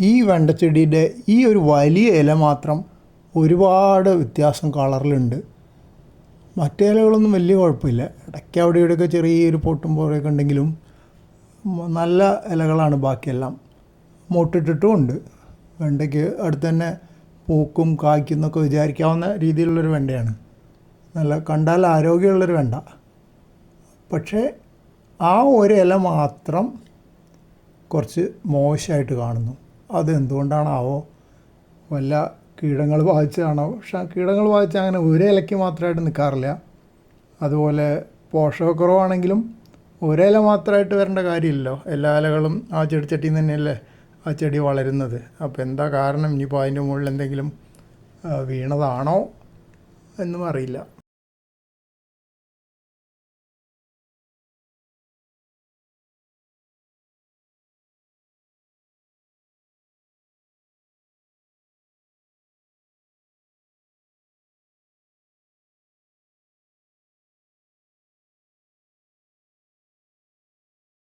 ഈ വെണ്ടച്ചെടിയുടെ ഈ ഒരു വലിയ ഇല മാത്രം ഒരുപാട് വ്യത്യാസം കളറിലുണ്ട്. മറ്റേ ഇലകളൊന്നും വലിയ കുഴപ്പമില്ല. ഇടയ്ക്ക് അവിടെ ഇവിടെയൊക്കെ ചെറിയൊരു പൊട്ടും പോലെയൊക്കെ ഉണ്ടെങ്കിലും നല്ല ഇലകളാണ് ബാക്കിയെല്ലാം. മൊട്ടിട്ടിട്ടും ഉണ്ട്. വെണ്ടയ്ക്ക് അടുത്ത് തന്നെ പൂക്കും കായ്ക്കും എന്നൊക്കെ വിചാരിക്കാവുന്ന രീതിയിലുള്ളൊരു വെണ്ടയാണ്. നല്ല കണ്ടാൽ ആരോഗ്യമുള്ളൊരു വെണ്ട. പക്ഷേ ആ ഒരു ഇല മാത്രം കുറച്ച് മോശമായിട്ട് കാണുന്നു. അത് എന്തുകൊണ്ടാണാവോ വല്ല കീടങ്ങൾ ബാധിച്ചതാണോ? പക്ഷെ കീടങ്ങൾ ബാധിച്ച അങ്ങനെ ഒരേ ഇലയ്ക്ക് മാത്രമായിട്ട് നിൽക്കാറില്ല. അതുപോലെ പോഷകക്കുറവാണെങ്കിലും ഒരേ ഇല മാത്രമായിട്ട് വരേണ്ട കാര്യമില്ലല്ലോ. എല്ലാ ഇലകളും ആ ചെടിച്ചട്ടിയിൽ നിന്ന് തന്നെയല്ലേ ആ ചെടി വളരുന്നത്. അപ്പോൾ എന്താ കാരണം? ഇനിയിപ്പോൾ അതിന്റെ മുകളിൽ എന്തെങ്കിലും വീണതാണോ എന്നും അറിയില്ല.